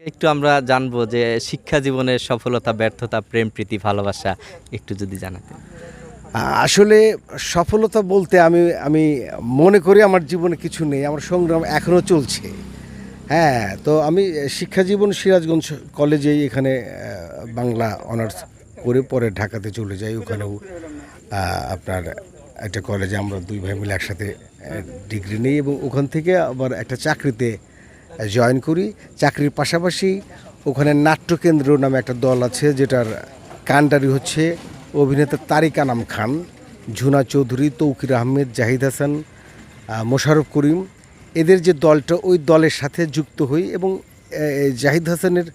একটু আমরা জানব যে শিক্ষা জীবনের সফলতা, ব্যর্থতা, প্রেম, প্রীতি, ভালোবাসা একটু যদি জানাতেন। আসলে সফলতা বলতে আমি আমি মনে করি আমার জীবনে কিছু নেই, আমার সংগ্রাম এখনও চলছে। হ্যাঁ তো আমি শিক্ষা জীবন সিরাজগঞ্জ কলেজেই এখানে বাংলা অনার্স করে পরে ঢাকাতে চলে যাই। ওখানেও আপনার একটা কলেজে আমরা দুই ভাই মিলে একসাথে ডিগ্রি নিই এবং ওখান থেকে আবার একটা চাকরিতে জয়েন করি। চাকরির পাশাপাশি ওখানে নাট্যকেন্দ্র নামে একটা দল আছে যেটার কান্ডারি হচ্ছে অভিনেতা তারিক আনাম খান ঝুনা চৌধুরী তৌকির আহমেদ জাহিদ হাসান আহ, মোশাররফ করিম। এদের যে দলটা ওই দলের সাথে যুক্ত হই এবং জাহিদ হাসানের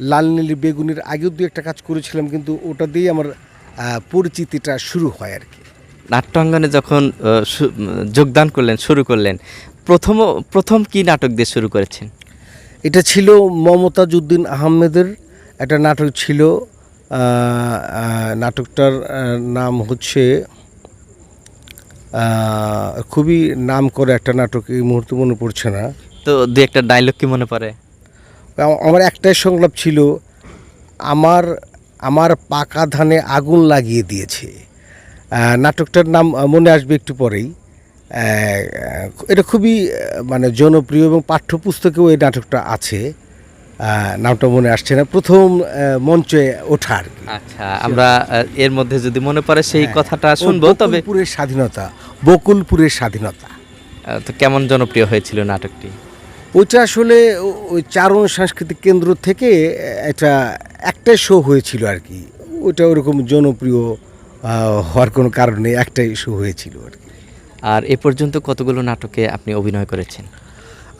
লাল নীলি বেগুনির আগেও দু একটা কাজ করেছিলাম কিন্তু ওটা দিয়েই আমার পরিচিতিটা শুরু হয় আর কি। নাট্যাঙ্গনে যখন যোগদান করলেন শুরু করলেন প্রথম প্রথম কি নাটক দিয়ে শুরু করেছেন? এটা ছিল মমতাজ উদ্দিন আহমেদের একটা নাটক ছিল নাটকটার নাম হচ্ছে খুবই নাম করে একটা নাটক এই মুহূর্তে মনে পড়ছে না। তো দু একটা ডায়লগ কি মনে পড়ে? আমার একটাই সংলাপ ছিল আমার আমার পাকা ধানে আগুন লাগিয়ে দিয়েছে। নাটকটার নাম মনে আসবে একটু পরেই। এটা খুবই মানে জনপ্রিয় এবং পাঠ্যপুস্তকেও এই নাটকটা আছে। নামটা মনে আসছে না। প্রথম মঞ্চে ওঠা আর আচ্ছা আমরা এর মধ্যে যদি মনে পড়ে সেই কথাটা শুনব তবে পুরের স্বাধীনতা বকুলপুরের স্বাধীনতা। তো কেমন জনপ্রিয় হয়েছিল নাটকটি? ওইটা আসলে ওই চারণ সাংস্কৃতিক কেন্দ্র থেকে একটা একটাই শো হয়েছিল আর কি। ওইটা ওরকম জনপ্রিয় হওয়ার কোনো কারণ একটাই শো হয়েছিল আর কি। আর এ পর্যন্ত কতগুলো নাটকে আপনি অভিনয় করেছেন?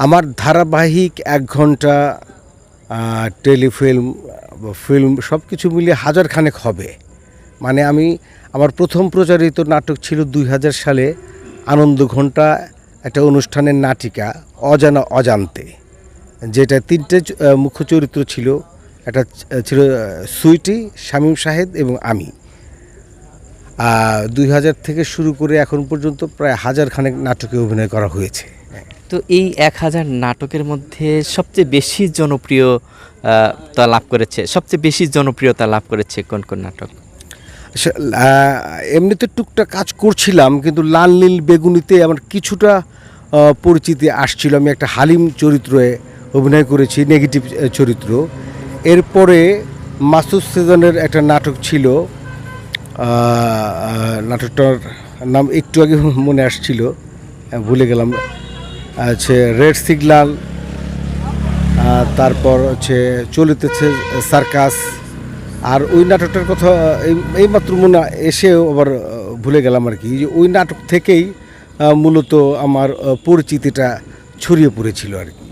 আমার ধারাবাহিক এক ঘণ্টা টেলিফিল্ম, ফিল্ম সব কিছু মিলিয়ে হাজার খানেক হবে। মানে আমি, আমার প্রথম প্রচারিত নাটক ছিল দুই হাজার সালে আনন্দ ঘণ্টা একটা অনুষ্ঠানের নাটিকা, অজানা অজান্তে। যেটা তিনটে মুখ্য চরিত্র ছিল। একটা ছিল সুইটি, শামীম শাহেদ এবং আমি। দুই হাজার থেকে শুরু করে এখন পর্যন্ত প্রায় হাজার খানেক নাটকে অভিনয় করা হয়েছে। তো এই এক হাজার নাটকের মধ্যে সবচেয়ে বেশি জনপ্রিয় তা লাভ করেছে সবচেয়ে বেশি জনপ্রিয়তা লাভ করেছে কোন কোন নাটক? এমনিতে টুকটাক কাজ করছিলাম কিন্তু লাল নীল বেগুনিতে আমার কিছুটা পরিচিতি আসছিল। আমি একটা হালিম চরিত্রে অভিনয় করেছি নেগেটিভ চরিত্র। এরপরে মাসুদ সেজনের একটা নাটক ছিল নাটকটার নাম একটু আগে মনে আসছিল ভুলে গেলাম। আছে রেড সিগনাল তারপর হচ্ছে চলিতেছে সার্কাস। আর ওই নাটকটার কথা, এই- এইমাত্র মনে এসেও আবার ভুলে গেলাম আর কি। যে ওই নাটক থেকেই মূলত আমার পরিচিতিটা ছড়িয়ে পড়েছিল আর কি।